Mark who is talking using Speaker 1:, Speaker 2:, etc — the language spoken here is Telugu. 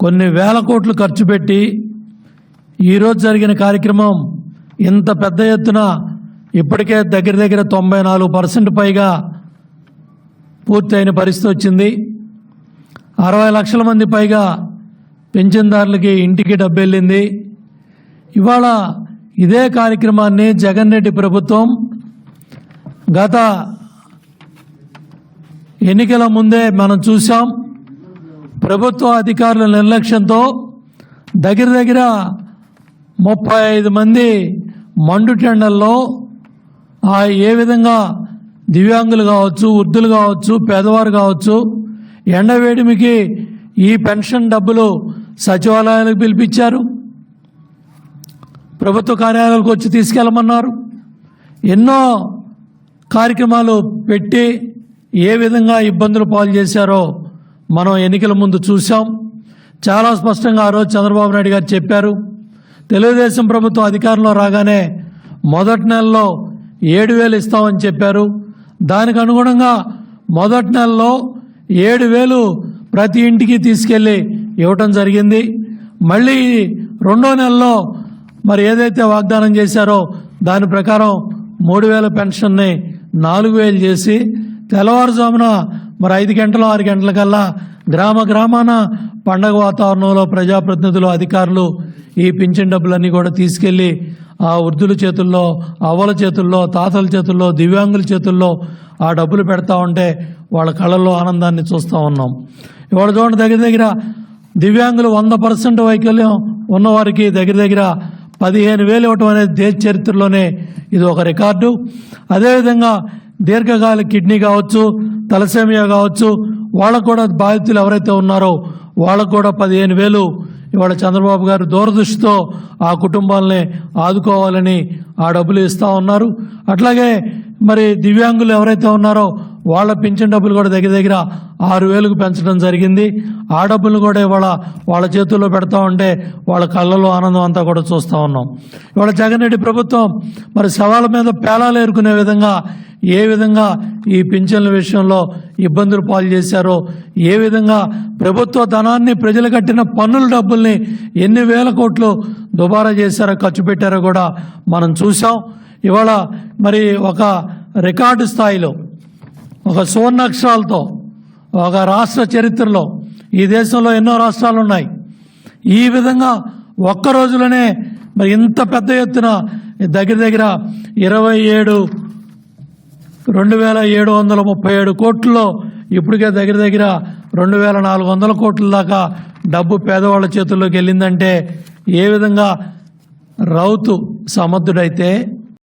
Speaker 1: కొన్ని వేల కోట్లు ఖర్చు పెట్టి ఈరోజు జరిగిన కార్యక్రమం ఇంత పెద్ద ఎత్తున ఇప్పటికే దగ్గర దగ్గర తొంభై నాలుగు పర్సెంట్ పైగా పూర్తయిన పరిస్థితి వచ్చింది. అరవై లక్షల మంది పైగా పెన్షన్దారులకి ఇంటికి డబ్బు వెళ్ళింది ఇవాళ ఇదే కార్యక్రమాన్ని జగన్ రెడ్డి ప్రభుత్వం గత ఎన్నికల ముందే మనం చూసాం ప్రభుత్వ అధికారుల నిర్లక్ష్యంతో దగ్గర దగ్గర ముప్పై ఐదు మంది మండు టెండల్లో ఆ ఏ విధంగా దివ్యాంగులు కావచ్చు వృద్ధులు కావచ్చు పేదవారు కావచ్చు ఎండవేడిమికి ఈ పెన్షన్ డబ్బులు సచివాలయాలకు పిలిపించారు. ప్రభుత్వ కార్యాలయాలకు వచ్చి తీసుకెళ్ళమన్నారు. ఎన్నో కార్యక్రమాలు పెట్టి ఏ విధంగా ఇబ్బందులు పాలు చేశారో మనం ఎన్నికల ముందు చూసాం చాలా స్పష్టంగా ఆ రోజు చంద్రబాబు నాయుడు గారు చెప్పారు. తెలుగుదేశం ప్రభుత్వం అధికారంలో రాగానే మొదటి నెలలో ఏడు వేలు ఇస్తామని చెప్పారు. దానికి అనుగుణంగా మొదటి నెలలో ఏడు వేలు ప్రతి ఇంటికి తీసుకెళ్ళి ఇవ్వటం జరిగింది. మళ్ళీ రెండో నెలలో మరి ఏదైతే వాగ్దానం చేశారో దాని ప్రకారం మూడు వేల పెన్షన్ని నాలుగు వేలు చేసి తెల్లవారుజామున మరి ఐదు గంటలు ఆరు గంటల కల్లా గ్రామ గ్రామాన పండగ వాతావరణంలో ప్రజాప్రతినిధులు అధికారులు ఈ పింఛన్ డబ్బులన్నీ కూడా తీసుకెళ్ళి ఆ వృద్ధుల చేతుల్లో అవ్వల చేతుల్లో తాతల చేతుల్లో దివ్యాంగుల చేతుల్లో ఆ డబ్బులు పెడతా ఉంటే వాళ్ళ కళ్ళల్లో ఆనందాన్ని చూస్తూ ఉన్నాం. ఇవాళ చూడండి దగ్గర దగ్గర దివ్యాంగులు వంద పర్సెంట్ వైకల్యం ఉన్నవారికి దగ్గర దగ్గర పదిహేను వేలు ఇవ్వటం అనేది దేశ చరిత్రలోనే ఇది ఒక రికార్డు. అదేవిధంగా దీర్ఘకాలిక కిడ్నీ కావచ్చు తలసేమియా కావచ్చు వాళ్ళకు కూడా బాధితులు ఎవరైతే ఉన్నారో వాళ్ళకు కూడా పదిహేను వేలు ఇవాళ చంద్రబాబు గారు దూరదృష్టితో ఆ కుటుంబాలని ఆదుకోవాలని ఆ డబ్బులు ఇస్తూ ఉన్నారు. అట్లాగే మరి దివ్యాంగులు ఎవరైతే ఉన్నారో వాళ్ళ పింఛన్ డబ్బులు కూడా దగ్గర దగ్గర ఆరు వేలకు పెంచడం జరిగింది. ఆ డబ్బులు కూడా ఇవాళ వాళ్ళ చేతుల్లో పెడతా ఉంటే వాళ్ళ కళ్ళలో ఆనందం అంతా కూడా చూస్తూ ఉన్నాం. ఇవాళ జగన్ రెడ్డి ప్రభుత్వం మరి సవాళ్ళ మీద పేలాలు ఏరుకునే విధంగా ఏ విధంగా ఈ పింఛన్ల విషయంలో ఇబ్బందులు పాలు చేశారో ఏ విధంగా ప్రభుత్వ ధనాన్ని ప్రజలు కట్టిన పన్నుల డబ్బుల్ని ఎన్ని వేల కోట్లు దుబారా చేశారో ఖర్చు పెట్టారో కూడా మనం చూసాం ఇవాళ మరి ఒక రికార్డు స్థాయిలో ఒక సువర్ణాక్షరాలతో ఒక రాష్ట్ర చరిత్రలో ఈ దేశంలో ఎన్నో రాష్ట్రాలు ఉన్నాయి ఈ విధంగా ఒక్క రోజులోనే మరి ఇంత పెద్ద ఎత్తున దగ్గర దగ్గర ఇరవై ఏడు రెండు వేల ఏడు వందల ముప్పై ఏడు కోట్లలో ఇప్పటికే దగ్గర దగ్గర రెండు వేల నాలుగు వందల కోట్ల దాకా డబ్బు పేదవాళ్ళ చేతుల్లోకి వెళ్ళిందంటే ఏ విధంగా రౌతు సమర్థుడైతే